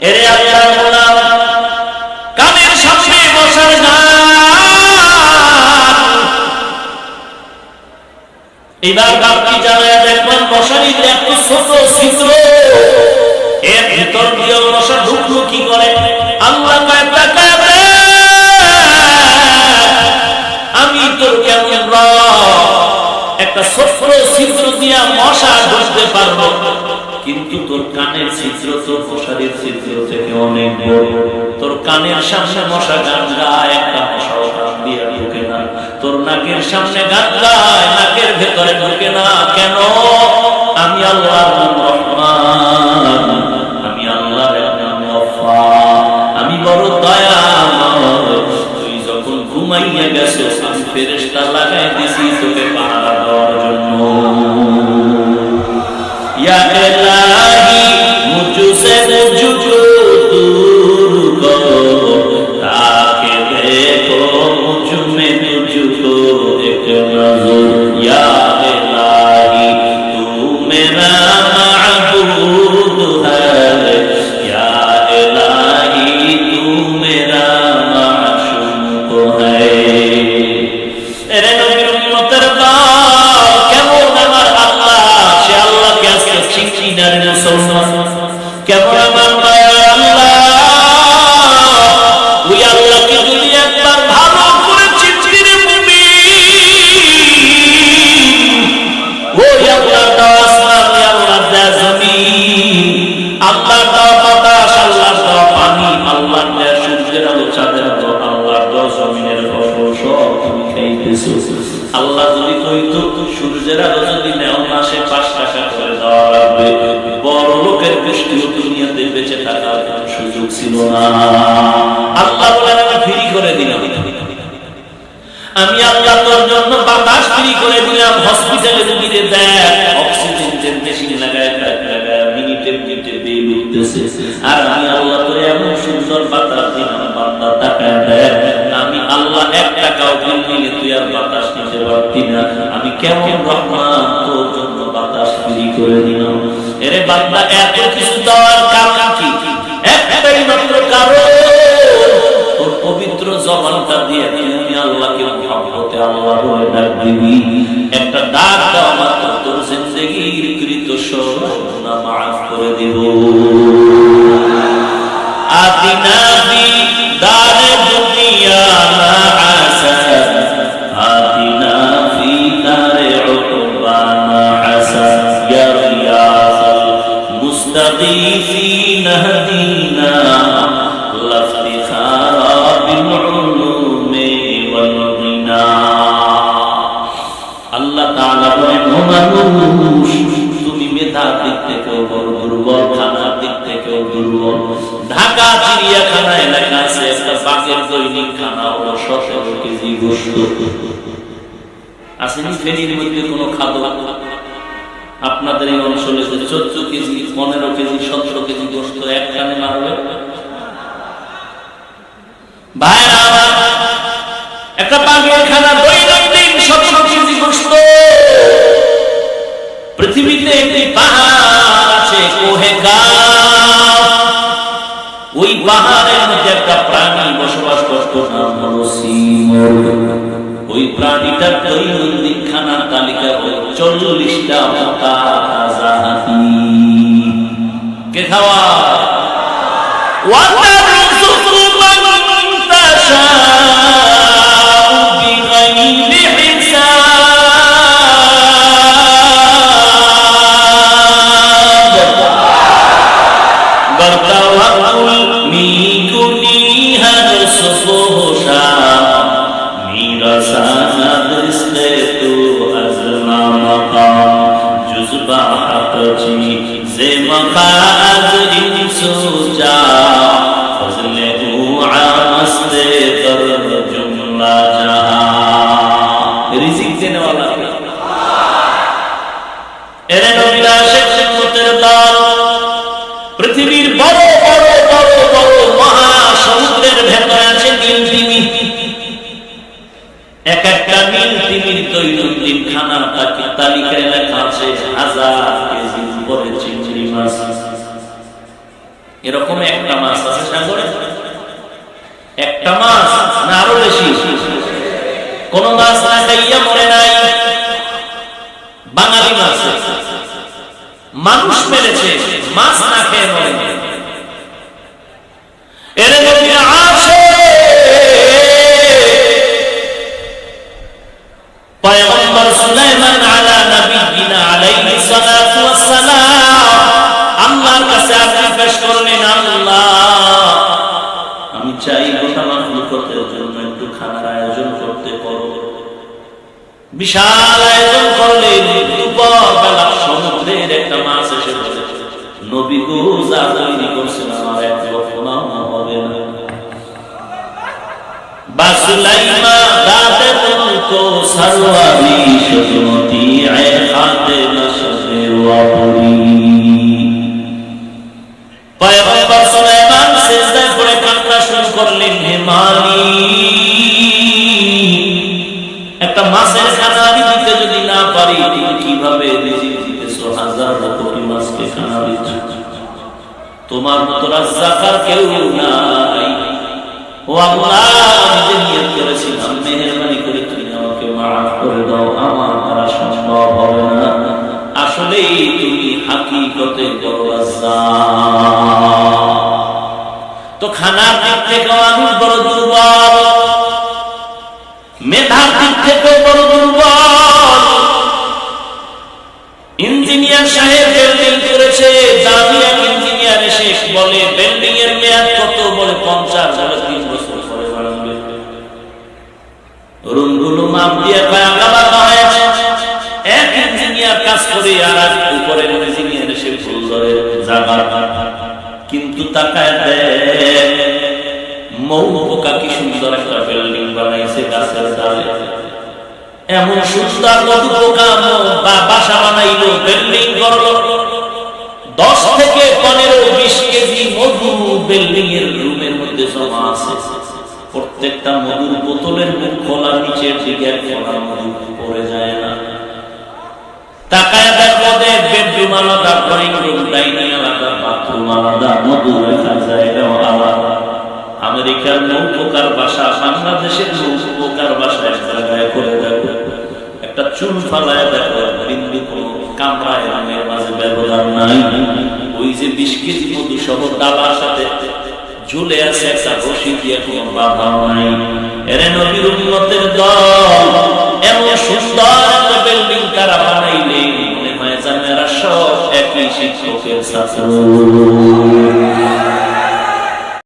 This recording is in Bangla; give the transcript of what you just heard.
এরে কানের সামনে বসার এবার গানটি জানায় দেখবেন মশারিতে এত ছোট ছিদ্র। এর ভিতর দিয়ে মশা ঢুকলো কি করে? আল্লাহ। আমি তোর কেমন একটা ছোট্ট ছিদ্র দিয়া মশা ঢুকতে পারব। কিন্তু তোর কানের ছিদ্র, তোর মশারির ছিদ্র থেকে অনেক বড়। তোর কানের সামনে মশা গান গায় একটা মশাও গান দিয়ে ঢুকে না। তোর নাকের সামনে গান গায় নাকের ভেতরে ঢুকে না। কেন? আমি আল্লাহ আমি গফফার। আমি বড় দয়া তুই যখন ঘুমাইয়া গেছো আমি ফেরেশতা লাগাই দিছি আল্লাহ যদি কইতো সূর্যের আলো যদি নেও, মাসে পাঁচ টাকা করে দেওয়া লাগবে। বড় লোকের দুনিয়াতে বেঁচে থাকার সুযোগ ছিল না। আল্লাহ বলেন আমি করে দিলাম। আমি আল্লাহ তোর জন্য বাতাস ফ্রি করে দিলাম। হসপিটালে রুগীদের দেখ, অক্সিজেন যে মেশিন লাগায় মিনিটে মিনিটে বিল আর আমি আল্লাহ তোর এমন সুন্দর বাতাস দিলাম দেখ। আমি আল্লাহ এক টাকাও নিলে তুই আর বাতাস নিতে পারতি না। আমি কেমন রহমান তোর জন্য বাতাস করে দিলাম এরে এত কিছু ঢাকা চিড়িয়াখানা এলাকা আছে, একটা বাঘের দৈনিক খানা হলো সতেরো কেজি গোস্ত। আসেনি ফেরির মধ্যে কোনো খাদ্য আপনাদের এই অঞ্চলে যে চোদ্দ কেজি, পনেরো কেজি, সতেরো কেজি গোস্ত এক কানে মারবে? ভাইরা, একটা বাঘের খানা ওই পাহাড়ের মধ্যে একটা প্রাণী বসবাস করত, নাম হলো ওই প্রাণীটার দৈনন্দিন খানার তালিকা হল চল্লিশটা কে খাওয়া? খানার তালিকায় লেখা আছে হাজার কেজি উপরে মাছ। এরকম একটা মাছ আছে সাগরে? একটা মাছ না আরও বেশি? কোন মাছ না খাইয়া মরে নাই। বাঙালি মাছ। মানুষ মেরেছে, মাছ না খেয়ে মরে বিশাল আয়োজন করলেন দুপুর বেলা সমুদ্রের একটা মাছ এসে বলে, নবী গো, যা তৈরি করছেন আমার এক লক্ষণাও হবে না। কান্না শুরু করলেন। একটা মাছের খানা আমি দিতে যদি না পারি, কীভাবে খানা তোমার মতো কেউ নাই। ও আল্লাহ করেছিলাম, মেহেরবানি করে তুমি আমাকে মাফ করে দাও, আমার সম্ভব হবে না। তুমি। তো থেকেও আমি বড় দুর্বল। ইঞ্জিনিয়ার সাহেব বিল্ডিং করেছে এক ইঞ্জিনিয়ার এসে বলে বিল্ডিং এর মেয়াদ কত? বলে, পঞ্চাশ দিয়ে এক ইঞ্জিনিয়ার কাজ করে আর কিন্তু তাকায় দেখ এমন সুন্দর পোকা ম- বা বাসা বানাইলো বিল্ডিং করল। দশ থেকে পনেরো, বিশ কেজি মধু বিল্ডিং এর রুমের মধ্যে জমা আছে। প্রত্যেকটা মধুর বোতলের মুখ খোলা নিচের দিকে খোলা মধু পড়ে যায় না। তাকায় দেখো যে আমেরিকার নৌপোকার বাসা, বাংলাদেশের নৌপোকার বাসা এক জায়গায় করে দেখো। চুল ফালায় দেখো, বিন্দু কোন কামড়ায় রঙের মাঝে ব্যবধান নাই। ওই যে বিশ কেজি মধু সহ ডালার সাথে ঝুলে আছে একটা রশি দিয়ে কোনো বাধা নাই। এরে নবীর উন্নতের দল, এমন সুন্দর একটা বিল্ডিং তারা বানাইলে, মনে হয় যেন এরা সব একই শিক্ষকের ছাত্র।